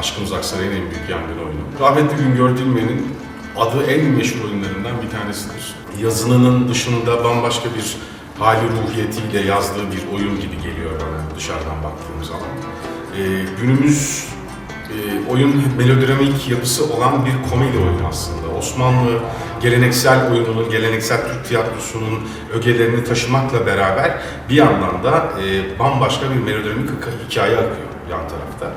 Aşkımız Aksaray'ın en büyük yangın oyunu. Rahmetli Güngör Dilmen'in adı en meşhur oyunlarından bir tanesidir. Yazınının dışında bambaşka bir hali ruhiyetiyle yazdığı bir oyun gibi geliyor bana dışarıdan baktığım zaman. Ee, günümüz e, oyun melodramik yapısı olan bir komedi oyunu aslında. Osmanlı geleneksel oyununun, geleneksel Türk tiyatrosunun ögelerini taşımakla beraber bir yandan da e, bambaşka bir melodramik hikaye akıyor yan tarafta.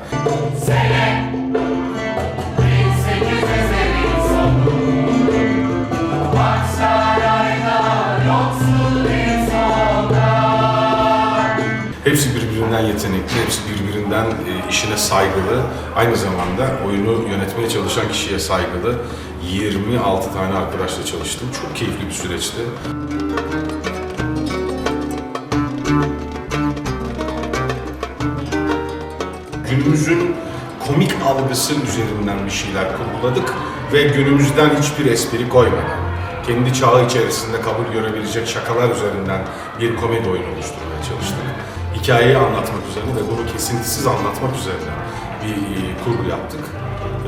Hepsi birbirinden yetenekli, hepsi birbirinden e, işine saygılı. Aynı zamanda oyunu yönetmeye çalışan kişiye saygılı. 26 tane arkadaşla çalıştım. Çok keyifli bir süreçti. Günümüzün komik algısı üzerinden bir şeyler kurguladık ve günümüzden hiçbir espri koymadan kendi çağı içerisinde kabul görebilecek şakalar üzerinden bir komedi oyunu oluşturmaya çalıştık. Hikayeyi anlatmak üzerine ve bunu kesintisiz anlatmak üzerine bir e, kurgu yaptık.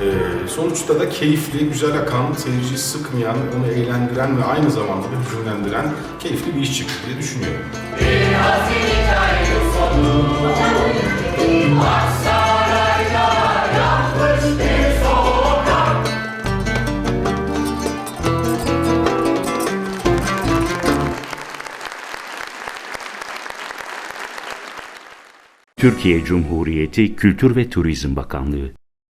E, sonuçta da keyifli, güzel akan, seyirciyi sıkmayan, onu eğlendiren ve aynı zamanda da hüzünlendiren keyifli bir iş çıktı diye düşünüyorum. Türkiye Cumhuriyeti Kültür ve Turizm Bakanlığı